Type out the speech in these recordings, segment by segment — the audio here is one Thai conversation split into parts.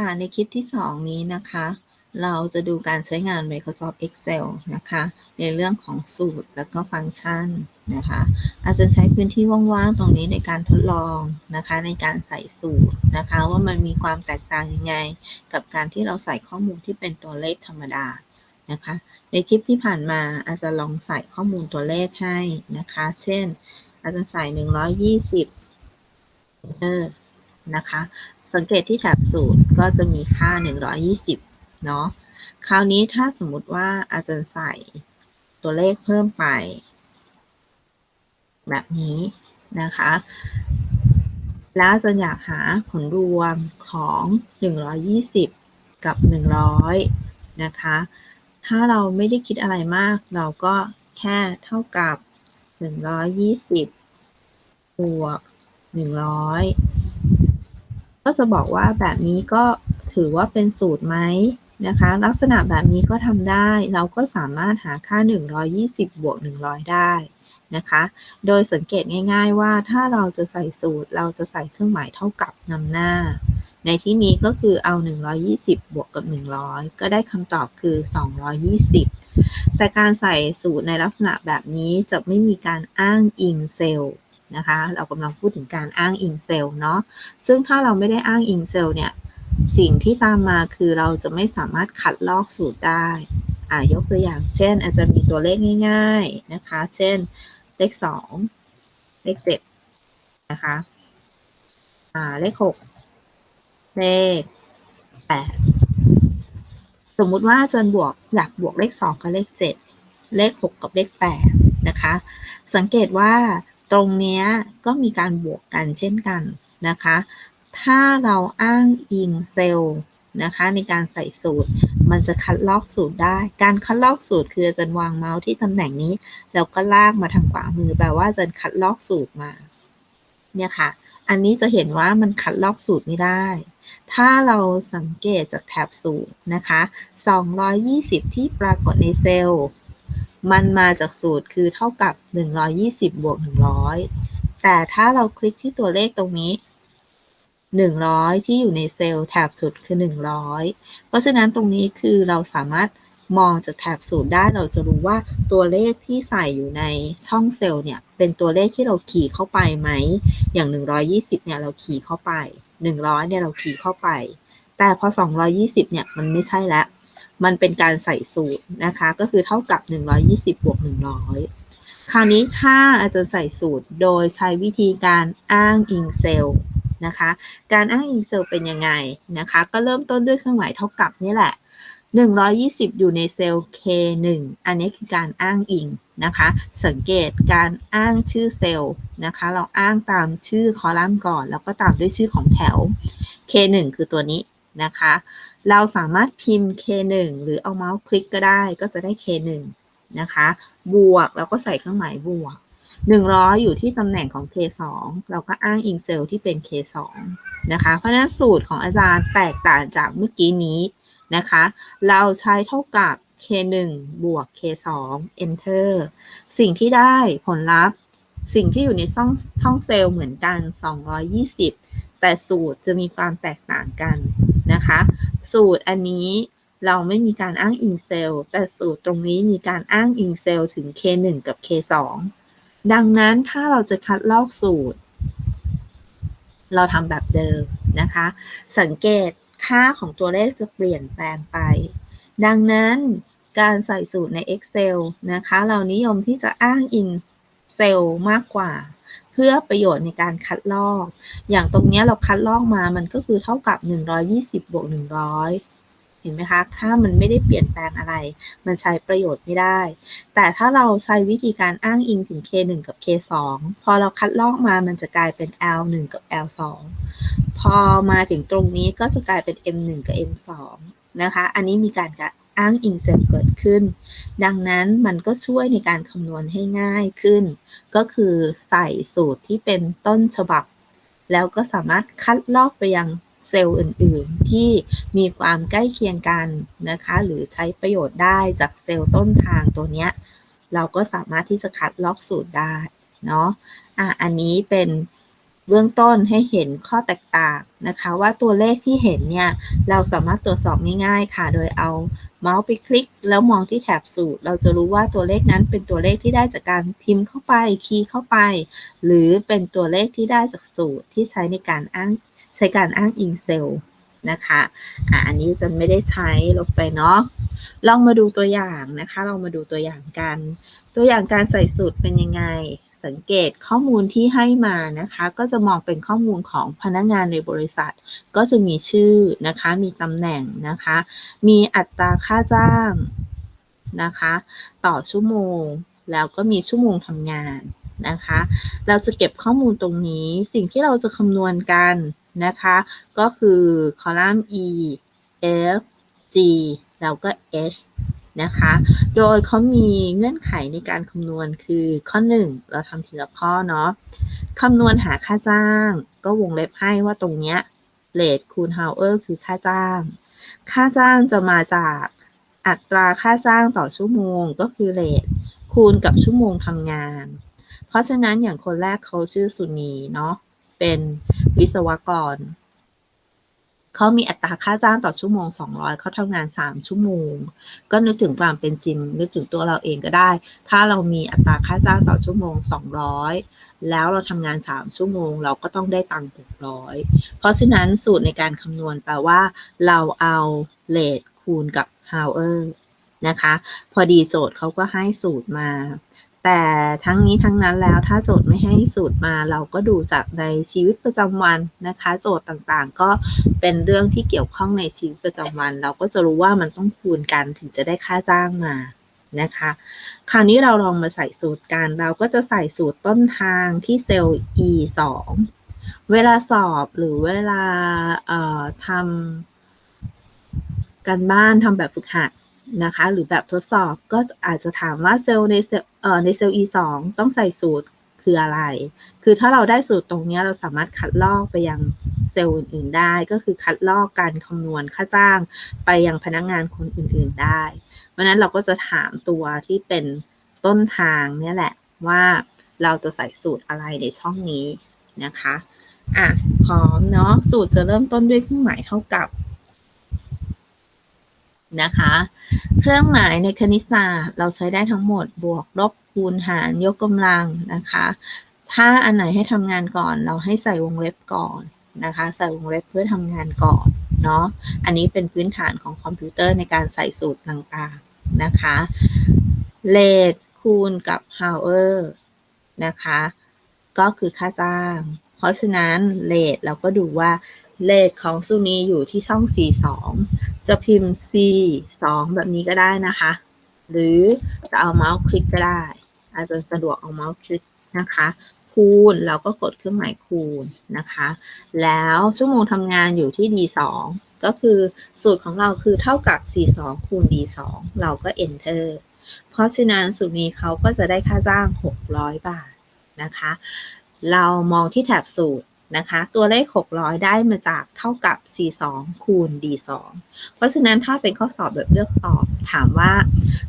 ค่ะ ในคลิปที่ 2 นี้นะคะ เราจะดูการใช้งาน Microsoft Excel นะคะ ในเรื่องของสูตรแล้วก็ฟังก์ชันนะคะ อาจจะใช้พื้นที่ว่างๆ ตรงนี้ในการทดลองนะคะ ในการใส่สูตรนะคะ ว่ามันมีความแตกต่างยังไง กับการที่เราใส่ข้อมูลที่เป็นตัวเลขธรรมดานะคะ ในคลิปที่ผ่านมาอาจจะลองใส่ข้อมูลตัวเลขให้นะคะ เช่น อาจจะใส่ 120เออนะคะ สังเกตที่แถบสูตรก็จะมีค่า 120 เนาะ คราวนี้ถ้าสมมุติว่าอาจารย์ใส่ตัวเลขเพิ่มไป แบบนี้นะคะ แล้วอาจารย์อยากหาผลรวมของ 120 กับ 100 นะคะ ถ้าเราไม่ได้คิดอะไรมาก เราก็แค่เท่ากับ 120 บวก 100 ก็จะบอกว่าแบบนี้ก็ถือว่าเป็นสูตรไหมนะคะ ลักษณะแบบนี้ก็ทำได้ เราก็สามารถหาค่า 120 บวก 100 ได้นะคะ โดยสังเกตง่าย ๆ ว่าถ้าเราจะใส่สูตรเราจะใส่เครื่องหมายเท่ากับนำหน้า ในที่นี้ก็คือเอา 120 บวกกับ 100 ก็ได้คำตอบคือ 220 แต่การใส่สูตรในลักษณะแบบนี้จะไม่มีการอ้างอิงเซลล์ นะคะ เรากำลังพูดถึงการอ้างอิงเซลล์เนาะซึ่งถ้าเราไม่ได้อ้างอิงเซลล์เนี่ยสิ่งที่ตามมาคือเราจะไม่สามารถคัดลอกสูตรได้อ่ายกตัวอย่างเช่น อาจจะมีตัวเลขง่าย ๆนะคะ เช่น เลข2เลข7นะคะอ่าเลข6เลข8สมมุติว่าจารย์บวกอยากบวกเลข2กับเลข7เลข6กับเลข8นะคะ สังเกตว่า ตรงนี้ก็มีการบวกกันเช่นกันนะคะ ถ้าเราอ้างอิงเซลล์นะคะในการใส่สูตร มันจะคัดลอกสูตรได้ การคัดลอกสูตรคืออาจารย์วางเมาส์ที่ตำแหน่งนี้ แล้วก็ลากมาทางขวามือแปลว่าอาจารย์คัดลอกสูตรมา เนี่ยค่ะ อันนี้จะเห็นว่ามันคัดลอกสูตรไม่ได้ ถ้าเราสังเกตจากแถบสูตรนะคะ 220 ที่ปรากฏในเซลล์ มันมาจากสูตรคือเท่ากับ 120 บวก 100 แต่ถ้าเราคลิกที่ตัวเลขตรงนี้ 100 ที่อยู่ในเซลล์แถบสุดคือ 100 เพราะฉะนั้นตรงนี้คือเราสามารถมองจากแถบสูตรได้เราจะรู้ว่าตัวเลขที่ใส่อยู่ในช่องเซลล์เนี่ย เป็นตัวเลขที่เราขี่เข้าไปไหม อย่าง 120 เนี่ยเราขี่เข้าไป 100 เนี่ยเราขี่เข้าไป แต่พอ 220 เนี่ยมันไม่ใช่แล้ว มันเป็นการใส่สูตรนะคะ ก็คือเท่ากับ 120 บวก 100 คราวนี้ถ้าอาจารย์ใส่สูตรโดยใช้วิธีการอ้างอิงเซลล์นะคะ การอ้างอิงเซลล์เป็นยังไงนะคะ ก็เริ่มต้นด้วยเครื่องหมายเท่ากับนี่แหละ 120 อยู่ในเซลล์ K1 อันนี้คือการอ้างอิงนะคะ สังเกตการอ้างชื่อเซลล์นะคะ เราอ้างตามชื่อคอลัมน์ก่อน แล้วก็ตามด้วยชื่อของแถว K1 คือตัวนี้นะคะ เราสามารถพิมพ์ K1 หรือเอาเมาส์คลิกก็ได้ก็จะได้ K1 นะคะ บวกแล้วก็ใส่เครื่องหมายบวก 100 อยู่ที่ตำแหน่งของ K2 เราก็อ้างอิงเซลล์ที่เป็น K2 นะคะ เพราะฉะนั้นสูตรของอาจารย์แตกต่างจากเมื่อกี้นี้นะคะ เราใช้เท่ากับ K1 บวก K2 Enter สิ่งที่ได้ผลลัพธ์ สิ่งที่อยู่ในช่องช่องเซลล์เหมือนกัน 220 แต่สูตรจะมีความแตกต่างกันนะคะ สูตรอันนี้เราไม่มีการอ้างอิงเซลล์แต่สูตรตรงนี้มีการอ้างอิงเซลล์ถึง K1 กับ K2 ดังนั้นถ้าเราจะคัดลอกสูตร เราทำแบบเดิมนะคะ สังเกตค่าของตัวเลขจะเปลี่ยนแปลงไป ดังนั้นการใส่สูตรใน Excel นะคะ เรานิยมที่จะอ้างอิงเซลล์มากกว่า พื่อประโยชน์ในการคัดลอก อย่างตรงนี้เราคัดลอกมามันก็คือเท่ากับ 120บวก100 เห็นไหมคะ ค่ามันไม่ได้เปลี่ยนแปลงอะไร มันใช้ประโยชน์ไม่ได้ แต่ถ้าเราใช้วิธีการอ้างอิงถึง K1 กับ K2 พอเราคัดลอกมามันจะกลายเป็น L1 กับ L2 พอมาถึงตรงนี้ก็จะกลายเป็น M1 กับ M2 นะคะ อันนี้มีการ อ้างอิงเซลล์เกิดขึ้น ดังนั้นมันก็ช่วยในการคำนวณให้ง่ายขึ้น ก็คือใส่สูตรที่เป็นต้นฉบับ แล้วก็สามารถคัดลอกไปยังเซลล์อื่นๆ ที่มีความใกล้เคียงกันนะคะ หรือใช้ประโยชน์ได้จากเซลล์ต้นทางตัวเนี้ย เราก็สามารถที่จะคัดลอกสูตรได้เนาะอะอันนี้เป็นเบื้องต้นให้เห็นข้อแตกต่างนะคะ ว่าตัวเลขที่เห็นเนี่ย เราสามารถตรวจสอบง่ายๆค่ะ โดยเอา เมาส์ไปคลิก แล้วมองที่แถบสูตร เราจะรู้ว่าตัวเลขนั้นเป็นตัวเลขที่ได้จากการพิมพ์เข้าไป คีย์เข้าไป หรือเป็นตัวเลขที่ได้จากสูตรที่ใช้ในการอ้างใช้การอ้างอิงเซลล์นะคะอะอันนี้จะไม่ได้ใช้ลบไปเนาะ ลองมาดูตัวอย่างนะคะ ลองมาดูตัวอย่างกัน ตัวอย่างการใส่สูตรเป็นยังไง สังเกตข้อมูลที่ให้มานะคะ ก็จะมองเป็นข้อมูลของพนักงานในบริษัท ก็จะมีชื่อนะคะ มีตำแหน่งนะคะ มีอัตราค่าจ้างนะคะ ต่อชั่วโมง แล้วก็มีชั่วโมงทำงานนะคะ เราจะเก็บข้อมูลตรงนี้ สิ่งที่เราจะคำนวณกันนะคะ ก็คือคอลัมน์ e f g แล้วก็ h นะคะ โดยเขามีเงื่อนไขในการคำนวณคือข้อ 1 เราทำทีละข้อเนาะคำนวณหาค่าจ้าง ก็วงเล็บให้ว่าตรงเนี้ย rate คูณ hour คือค่าจ้าง ค่าจ้างจะมาจากอัตราค่าจ้างต่อชั่วโมงก็คือ rate คูณกับชั่วโมงทำงาน เพราะฉะนั้นอย่างคนแรกเขาชื่อสุนีเนาะเป็นวิศวกร เขามีอัตราค่าจ้างต่อชั่วโมง 200 เขาทำงาน 3 ชั่วโมง ก็นึกถึงความเป็นจริง นึกถึงตัวเราเองก็ได้ ถ้าเรามีอัตราค่าจ้างต่อชั่วโมง 200 แล้วเราทำงาน 3 ชั่วโมง เราก็ต้องได้ตังค์600 เพราะฉะนั้นสูตรในการคำนวณแปลว่าเราเอา rate คูณกับ hour นะคะ พอดีโจทย์เขาก็ให้สูตรมา แต่ทั้งนี้ทั้งนั้นแล้วถ้าโจทย์ไม่ให้สูตรมาเราก็ดูจากในชีวิตประจำวันนะคะ โจทย์ต่างๆ ก็เป็นเรื่องที่เกี่ยวข้องในชีวิตประจำวัน เราก็จะรู้ว่ามันต้องคูณกันถึงจะได้ค่าจ้างมานะคะ คราวนี้เราลองมาใส่สูตรกัน เราก็จะใส่สูตรต้นทางที่เซลล์ e 2เวลาสอบหรือเวลาทำการบ้านทำแบบฝึกหัด นะคะ หรือแบบทดสอบก็อาจจะถามว่าเซลล์ในเซลล์ในเซลล์ e 2 ต้องใส่สูตรคืออะไร คือถ้าเราได้สูตรตรงนี้เราสามารถคัดลอกไปยังเซลล์อื่นๆได้ ก็คือคัดลอกการคำนวณค่าจ้างไปยังพนักงานคนอื่นๆได้ เพราะนั้นเราก็จะถามตัวที่เป็นต้นทางเนี่ยแหละว่าเราจะใส่สูตรอะไรในช่องนี้นะคะ อะ พร้อมเนาะ สูตรจะเริ่มต้นด้วยเครื่องหมายเท่ากับ นะคะ เครื่องหมายในคณิตศาสตร์เราใช้ได้ทั้งหมดบวกลบคูณหารยกกำลังนะคะ ถ้าอันไหนให้ทำงานก่อน เราให้ใส่วงเล็บก่อนนะคะ ใส่วงเล็บเพื่อทำงานก่อนเนาะ อันนี้เป็นพื้นฐานของคอมพิวเตอร์ในการใส่สูตรต่างๆนะคะเลทคูณกับ hour นะคะ ก็คือค่าจ้าง เพราะฉะนั้นเลทเราก็ดูว่าเลขของสุนีอยู่ที่ช่อง C2 จะพิมพ์ C2 แบบนี้ก็ได้นะคะ หรือจะเอาเมาส์คลิกก็ได้ อาจจะสะดวกเอาเมาส์คลิกนะคะ คูณเราก็กดเครื่องหมายคูณนะคะ แล้วชั่วโมงทำงานอยู่ที่ D2 ก็คือสูตรของเราคือเท่ากับ C2 คูณ D2 เราก็ enter เพราะฉะนั้นสูตรนี้เขาก็จะได้ค่าจ้าง 600 บาทนะคะ เรามองที่แถบสูตร นะคะ ตัวเลข 600 ได้มาจากเท่ากับ C2 คูณ D2 เพราะฉะนั้นถ้าเป็นข้อสอบแบบเลือกตอบถามว่า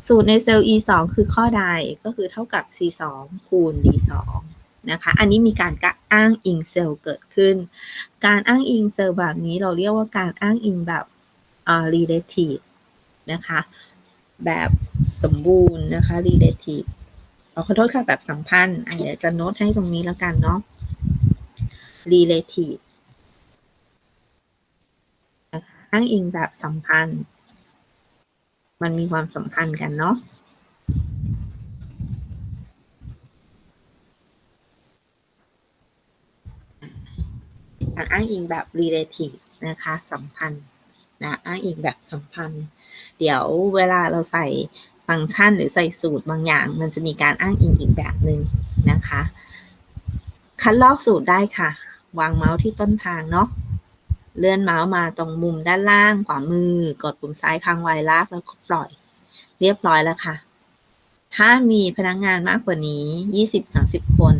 สูตรในเซลล์ E2 คือข้อใดก็คือเท่ากับ C2 คูณ D2 นะคะ อันนี้มีการอ้างอิงเซลล์เกิดขึ้น การอ้างอิงเซลล์แบบนี้เราเรียกว่าการอ้างอิงแบบ relative นะคะ แบบสมบูรณ์นะคะ relative ขอโทษค่ะแบบสัมพันธ์เดี๋ยวจะโน้ตให้ตรงนี้แล้วกันเนาะ relative อ้างอิงแบบสัมพันธ์ มันมีความสัมพันธ์กันเนาะการอ้างอิงแบบ relative นะคะสัมพันธ์นะอ้างอิงแบบสัมพันธ์ เดี๋ยวเวลาเราใส่ฟังก์ชันหรือใส่สูตรบางอย่าง มันจะมีการอ้างอิงอีกแบบหนึ่งนะคะ คัดลอกสูตรได้ค่ะ วางเมาส์ที่ต้นทางเนาะเลื่อนเมาส์มาตรงมุมด้านล่างขวามือ กดปุ่มซ้ายค้างไว้ลากแล้วก็ปล่อย เรียบร้อยแล้วค่ะ ถ้ามีพนักงงานมากกว่านี้ 20-30 คน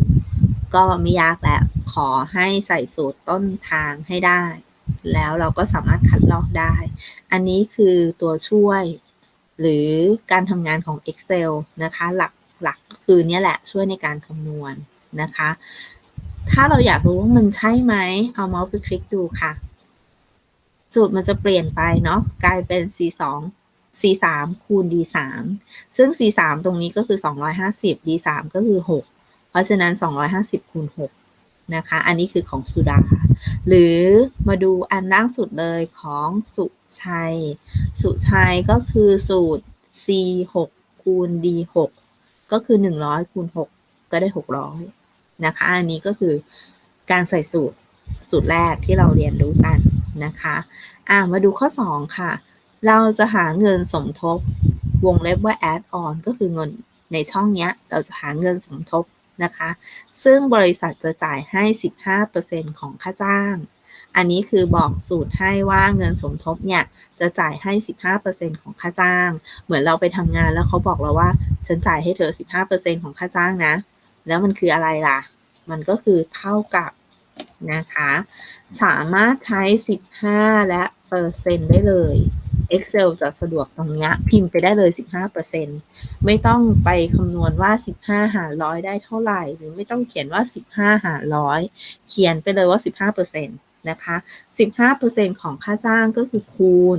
ก็ไม่ยากแล้ว ขอให้ใส่สูตรต้นทางให้ได้ แล้วเราก็สามารถคัดลอกได้ อันนี้คือตัวช่วยหรือการทำงานของ Excel นะคะ หลักหลักคือเนี้แหละช่วยในการคำนวณนะคะ ถ้าเราอยากรู้ว่ามันใช่ไหม เอาเมาส์ไปคลิกดูค่ะ สูตรมันจะเปลี่ยนไปเนาะ กลายเป็น c 2 c 3 คูณ d 3 ซึ่ง c 3 ตรงนี้ก็คือ 250 d 3 ก็คือ 6 เพราะฉะนั้น 250 คูณ 6 นะคะ อันนี้คือของสุดา หรือมาดูอันล่างสุดเลยของสุชัย สุชัยก็คือสูตร c 6 คูณ d 6 ก็คือ 100 คูณ 6 ก็ได้ 600 นะคะ อันนี้ก็คือการใส่สูตรสูตรแรกที่เราเรียนรู้กันนะคะอ่ามาดูข้อ 2 ค่ะ เราจะหาเงินสมทบวงเล็บว่า add on ก็คือเงินในช่องนี้เราจะหาเงินสมทบนะคะ ซึ่งบริษัทจะจ่ายให้ 15%ของค่าจ้าง อันนี้คือบอกสูตรให้ว่าเงินสมทบเนี่ย จะจ่ายให้ 15%ของค่าจ้าง เหมือนเราไปทำงานแล้วเขาบอกเราว่า ฉันจ่ายให้เธอ 15%ของค่าจ้างนะ แล้วมันคืออะไรล่ะ มันก็คือเท่ากับนะคะ สามารถใช้ 15 และเปอร์เซ็นต์ได้เลย Excel จะสะดวกตรงนี้พิมพ์ไปได้เลย 15%ไม่ต้องไปคำนวณว่า 15 หารร้อยได้เท่าไหร่ หรือไม่ต้องเขียนว่า 15 หารร้อยเขียนไปเลยว่า 15%นะคะ 15%ของค่าจ้างก็คือคูณ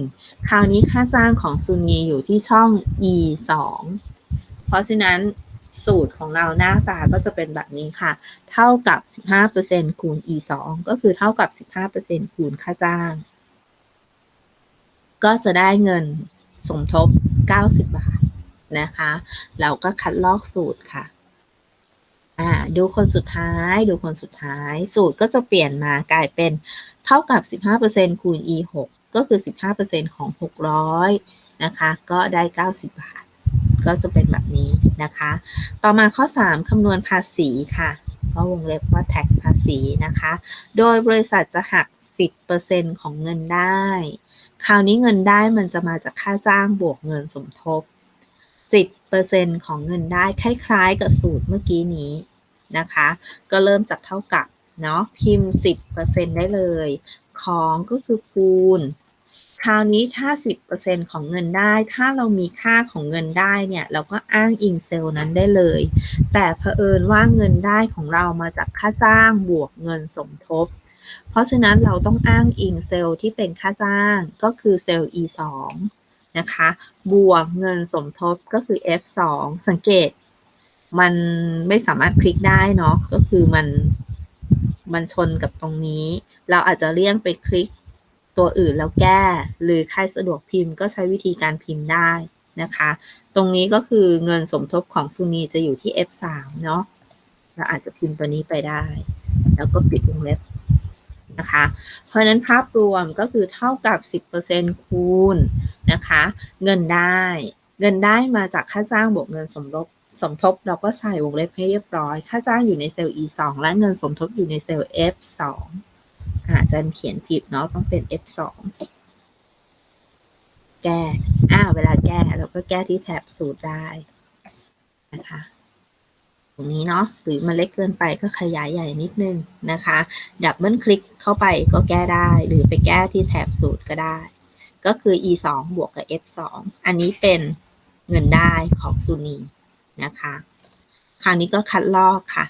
คราวนี้ค่าจ้างของซุนีอยู่ที่ช่อง e 2เพราะฉะนั้น สูตรของเราหน้าตาก็จะเป็นแบบนี้ค่ะ เท่ากับ 15%คูณ e 2ก็คือเท่ากับ 15%คูณค่าจ้าง ก็จะได้เงินสมทบ 90 บาทนะคะ เราก็คัดลอกสูตรค่ะอ่าดูคนสุดท้ายดูคนสุดท้าย สูตรก็จะเปลี่ยนมากลายเป็นเท่ากับ 15%คูณ e 6ก็คือ 15%ของ 600นะคะ ก็ได้ 90 บาท ก็จะเป็นแบบนี้นะคะ ต่อมาข้อ 3คำนวณภาษีค่ะ ก็วงเล็บว่าแท็กภาษีนะคะ โดยบริษัทจะหัก 10%ของเงินได้ คราวนี้เงินได้มันจะมาจากค่าจ้างบวกเงินสมทบ 10%ของเงินได้คล้ายๆ กับสูตรเมื่อกี้นี้นะคะ ก็เริ่มจากเท่ากับเนาะพิมพ์ 10%ได้เลย ของก็คือคูณ คราวนี้ถ้า 10%ของเงินได้ ถ้าเรามีค่าของเงินได้เนี่ย เราก็อ้างอิงเซลล์นั้นได้เลย แต่เผอิญว่าเงินได้ของเรามาจากค่าจ้างบวกเงินสมทบ เพราะฉะนั้นเราต้องอ้างอิงเซลล์ที่เป็นค่าจ้างก็คือเซลล์ e 2นะคะ บวกเงินสมทบก็คือ f 2สังเกต มันไม่สามารถคลิกได้เนาะ ก็คือมันมันชนกับตรงนี้ เราอาจจะเลี่ยงไปคลิก ตัวอื่นแล้วแก้ หรือใครสะดวกพิมพ์ก็ใช้วิธีการพิมพ์ได้นะคะ ตรงนี้ก็คือเงินสมทบของซูนีจะอยู่ที่ F3 เนาะเราอาจจะพิมพ์ตัวนี้ไปได้ แล้วก็ปิดวงเล็บนะคะ เพราะนั้นภาพรวมก็คือเท่ากับ 10%คูณนะคะ เงินได้ เงินได้มาจากค่าจ้างบวกเงินสมทบสมทบเราก็ใส่วงเล็บให้เรียบร้อย ค่าจ้างอยู่ในเซลล์ e 2 และเงินสมทบอยู่ในเซลล์ f 2 อาจจะเขียนผิดเนาะต้องเป็น f 2 แก้อ่าเวลาแก้เราก็แก้ที่แท็บสูตรได้นะคะตรงนี้เนาะหรือมันเล็กเกินไปก็ขยายใหญ่นิดนึงนะคะดับเบิลคลิกเข้าไปก็แก้ได้ หรือไปแก้ที่แท็บสูตรก็ได้ ก็คือ e 2บวกกับ f 2อันนี้เป็นเงินได้ของซูนีนะคะ คราวนี้ก็คัดลอกค่ะ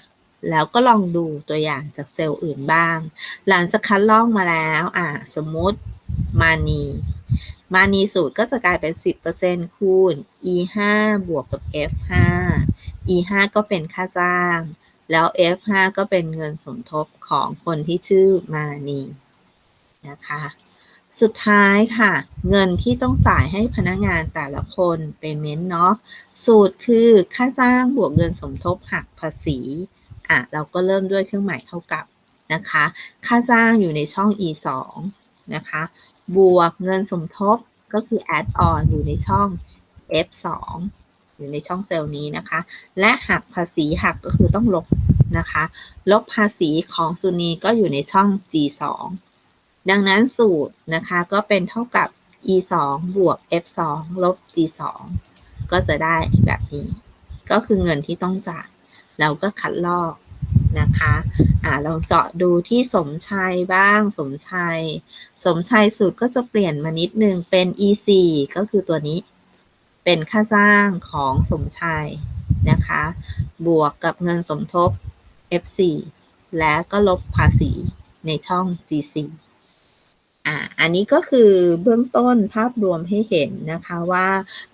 แล้วก็ลองดูตัวอย่างจากเซลล์อื่นบ้าง หลังจากคัดลอกมาแล้วอ่าสมมติมานีมานีสูตรก็จะกลายเป็น 10%คูณ e 5บวกกับ f 5 e 5ก็เป็นค่าจ้าง แล้ว f 5ก็เป็นเงินสมทบของคนที่ชื่อมานีนะคะ สุดท้ายค่ะ เงินที่ต้องจ่ายให้พนักงานแต่ละคนเป็นเม้นเนาะ สูตรคือค่าจ้างบวกเงินสมทบหักภาษี อะเราก็เริ่มด้วยเครื่องหมายเท่ากับนะคะ ค่าจ้างอยู่ในช่อง e 2นะคะ บวกเงินสมทบก็คือ add on อยู่ในช่อง f 2อยู่ในช่องเซลล์นี้นะคะ และหักภาษีหักก็คือต้องลบนะคะ ลบภาษีของซูนีก็อยู่ในช่อง g 2ดังนั้นสูตรนะคะก็เป็นเท่ากับ e 2บวก f 2ลบ g 2ก็จะได้แบบนี้ ก็คือเงินที่ต้องจ่าย เราก็คัดลอกนะคะอ่าเราเจาะดูที่สมชัยบ้าง สมชัย สมชัยสูตรก็จะเปลี่ยนมานิดนึง เป็น e 4 ก็คือตัวนี้ เป็นค่าจ้างของสมชัยนะคะ บวกกับเงินสมทบ f 4 และก็ลบภาษีในช่อง GC อ่าอันนี้ก็คือเบื้องต้นภาพรวมให้เห็นนะคะว่า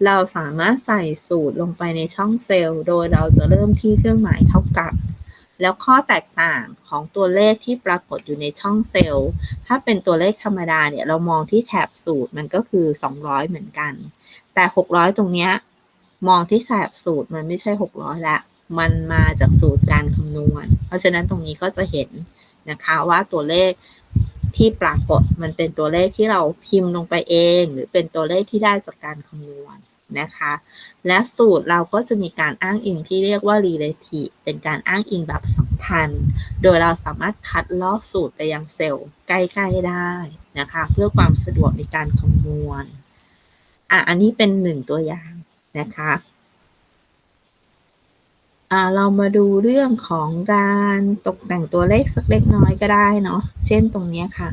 เราสามารถใส่สูตรลงไปในช่องเซลล์ โดยเราจะเริ่มที่เครื่องหมายเท่ากับ แล้วข้อแตกต่างของตัวเลขที่ปรากฏอยู่ในช่องเซลล์ ถ้าเป็นตัวเลขธรรมดาเนี่ยเรามองที่แถบสูตรมันก็คือ 200 เหมือนกัน แต่ 600 ตรงเนี้ยมองที่แถบสูตรมันไม่ใช่ 600 ละ มันมาจากสูตรการคำนวณ เพราะฉะนั้นตรงนี้ก็จะเห็นนะคะว่าตัวเลข ที่ปรากฏมันเป็นตัวเลขที่เราพิมพ์ลงไปเอง หรือเป็นตัวเลขที่ได้จากการคำนวณนะคะ และสูตรเราก็จะมีการอ้างอิงที่เรียกว่า relative เป็นการอ้างอิงแบบสัมพันธ์ โดยเราสามารถคัดลอกสูตรไปยังเซลล์ใกล้ๆได้นะคะ เพื่อความสะดวกในการคำนวณอะอันนี้เป็นหนึ่งตัวอย่างนะคะ เรามาดูเรื่องของการตกแต่งตัวเลขสักเล็กน้อยก็ได้เนาะ เช่นตรงนี้ค่ะ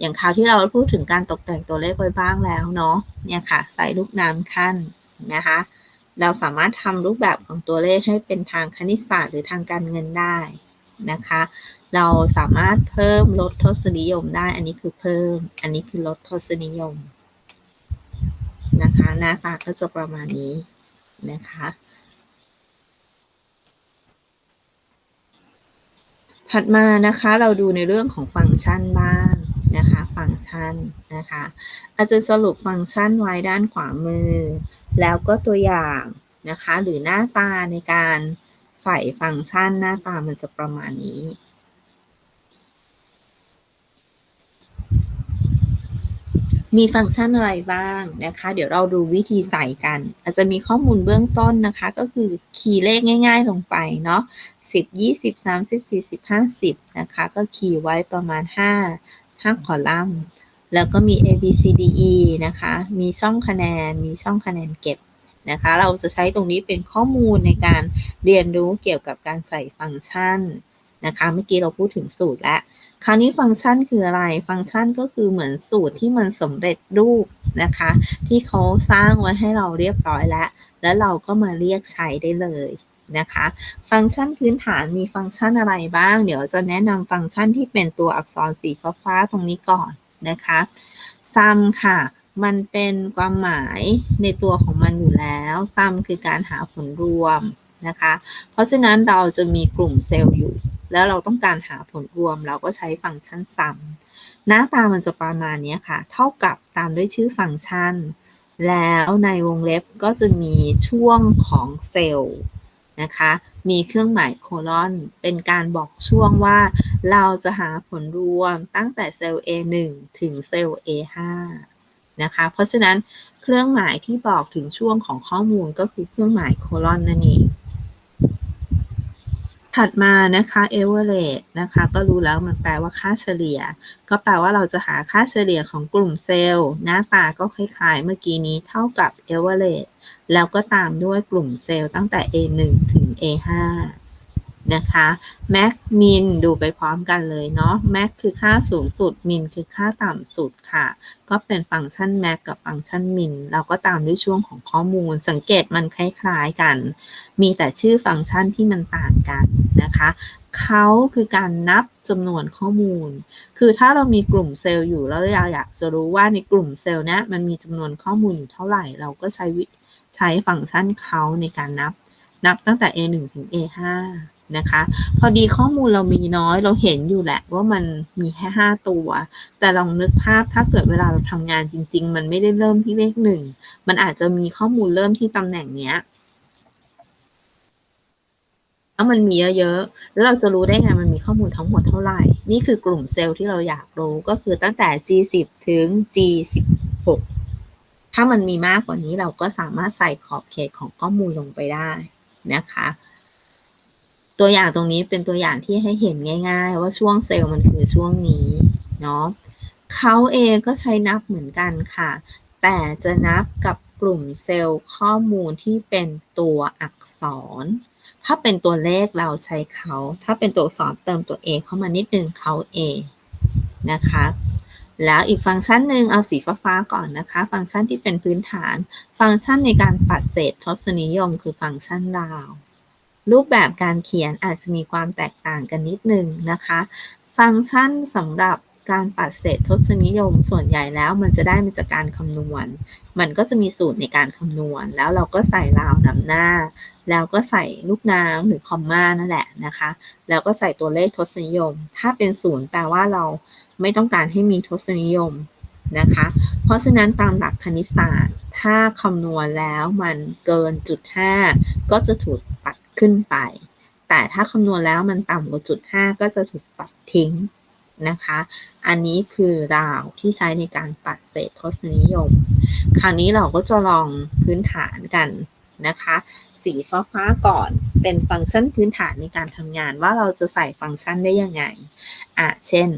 อย่างคราวที่เราพูดถึงการตกแต่งตัวเลขไว้บ้างแล้วเนาะ เนี่ยค่ะ ใส่ลูกน้ำขั้นนะคะ เราสามารถทำรูปแบบของตัวเลขให้เป็นทางคณิตศาสตร์หรือทางการเงินได้นะคะ เราสามารถเพิ่มลดทศนิยมได้ อันนี้คือเพิ่ม อันนี้คือลดทศนิยมนะคะ หน้าตาก็จะประมาณนี้นะคะ ถัดมานะคะเราดูในเรื่องของฟังก์ชันบ้างนะคะฟังก์ชันนะคะอาจจะสรุปฟังก์ชันไว้ด้านขวามือ แล้วก็ตัวอย่างนะคะหรือหน้าตาในการใส่ฟังก์ชันหน้าตามันจะประมาณนี้ มีฟังก์ชันอะไรบ้างนะคะ เดี๋ยวเราดูวิธีใส่กัน อาจจะมีข้อมูลเบื้องต้นนะคะ ก็คือคีย์เลขง่าย ๆ ลงไปเนาะ10 20 30 40 50 นะคะ ก็คีย์ไว้ประมาณ 5 5คอลัมน์ แล้วก็มี A B C D E นะคะ มีช่องคะแนน มีช่องคะแนนเก็บนะคะ เราจะใช้ตรงนี้เป็นข้อมูลในการเรียนรู้เกี่ยวกับการใส่ฟังก์ชันนะคะ เมื่อกี้เราพูดถึงสูตรแล้ว คราวนี้ฟังก์ชันคืออะไร ฟังก์ชันก็คือเหมือนสูตรที่มันสำเร็จรูปนะคะ ที่เขาสร้างไว้ให้เราเรียบร้อยแล้ว แล้วเราก็มาเรียกใช้ได้เลยนะคะ ฟังก์ชันพื้นฐานมีฟังก์ชันอะไรบ้าง เดี๋ยวจะแนะนำฟังก์ชันที่เป็นตัวอักษรสีฟ้าๆตรงนี้ก่อนนะคะ sum ค่ะมันเป็นความหมายในตัวของมันอยู่แล้ว sum คือการหาผลรวมนะคะ เพราะฉะนั้นเราจะมีกลุ่มเซลล์อยู่ แล้วเราต้องการหาผลรวมเราก็ใช้ฟังก์ชัน sum หน้าตามันจะประมาณนี้ค่ะ เท่ากับตามด้วยชื่อฟังก์ชัน แล้วในวงเล็บก็จะมีช่วงของเซลล์นะคะ มีเครื่องหมายโคลอน เป็นการบอกช่วงว่า เราจะหาผลรวมตั้งแต่เซลล์ A1 ถึงเซลล์ A5 นะคะ เพราะฉะนั้นเครื่องหมายที่บอกถึงช่วงของข้อมูลก็คือเครื่องหมายโคลอนนั่นเอง ถัดมานะคะ average นะคะก็รู้แล้วมันแปลว่าค่าเฉลี่ย ก็แปลว่าเราจะหาค่าเฉลี่ยของกลุ่มเซลล์ หน้าตาก็คล้ายๆ เมื่อกี้นี้เท่ากับ average แล้วก็ตามด้วยกลุ่มเซลล์ตั้งแต่ A1 ถึง A5 นะคะ max min ดูไปพร้อมกันเลยเนาะ max คือค่าสูงสุด min คือค่าต่ำสุดค่ะ ก็เป็นฟังก์ชัน max กับฟังก์ชัน min เราก็ตามด้วยช่วงของข้อมูล สังเกตมันคล้ายๆกัน มีแต่ชื่อฟังก์ชันที่มันต่างกันนะคะเขาคือการนับจำนวนข้อมูล คือถ้าเรามีกลุ่มเซลล์อยู่แล้วเราอยากจะรู้ว่าในกลุ่มเซลล์นี้มันมีจำนวนข้อมูลอยู่เท่าไหร่ เราก็ใช้ใช้ฟังก์ชันเขาในการนับ นับตั้งแต่ A1 ถึง A5 นะคะ พอดีข้อมูลเรามีน้อยเราเห็นอยู่แหละว่ามันมีแค่ห้าตัว แต่ลองนึกภาพถ้าเกิดเวลาเราทำงานจริง ๆ มันไม่ได้เริ่มที่เลขหนึ่งมันอาจจะมีข้อมูลเริ่มที่ตำแหน่งเนี้ยแล้วมันมีเยอะๆ แล้วเราจะรู้ได้ไงมันมีข้อมูลทั้งหมดเท่าไหร่ นี่คือกลุ่มเซลล์ที่เราอยากรู้ก็คือตั้งแต่ G10 ถึง G16 ถ้ามันมีมากกว่านี้เราก็สามารถใส่ขอบเขตของข้อมูลลงไปได้นะคะ ตัวอย่างตรงนี้เป็นตัวอย่างที่ให้เห็นง่าย ๆ ว่าช่วงเซลล์มันคือช่วงนี้เนาะเขาเองก็ใช้นับเหมือนกันค่ะ แต่จะนับกับกลุ่มเซลล์ข้อมูลที่เป็นตัวอักษร ถ้าเป็นตัวเลขเราใช้เขา ถ้าเป็นตัวอักษรเติมตัว A เข้ามานิดนึงเขา A นะคะ แล้วอีกฟังก์ชันหนึ่งเอาสีฟ้าๆก่อนนะคะ ฟังก์ชันที่เป็นพื้นฐาน ฟังก์ชันในการปัดเศษทศนิยมคือฟังก์ชันราว รูปแบบการเขียนอาจจะมีความแตกต่างกันนิดนึงนะคะ ฟังก์ชันสำหรับการปัดเศษทศนิยมส่วนใหญ่แล้วมันจะได้มาจากการคำนวณ มันก็จะมีสูตรในการคำนวณ แล้วเราก็ใส่ราวนำหน้า แล้วก็ใส่ลูกน้ำหรือคอมมานั่นแหละนะคะ แล้วก็ใส่ตัวเลขทศนิยม ถ้าเป็นศูนย์แปลว่าเราไม่ต้องการให้มีทศนิยมนะคะ เพราะฉะนั้นตามหลักคณิตศาสตร์ ถ้าคำนวณแล้วมันเกินจุด5ก็จะถูก ขึ้นไป แต่ถ้าคำนวณแล้วมันต่ำกว่าจุด5ก็จะถูกปัดทิ้งนะคะ อันนี้คือราวที่ใช้ในการปัดเศษทศนิยม คราวนี้เราก็จะลองพื้นฐานกันนะคะ สีฟ้าฟ้าก่อนเป็นฟังก์ชันพื้นฐานในการทำงานว่าเราจะใส่ฟังก์ชันได้ยังไง อะ เช่น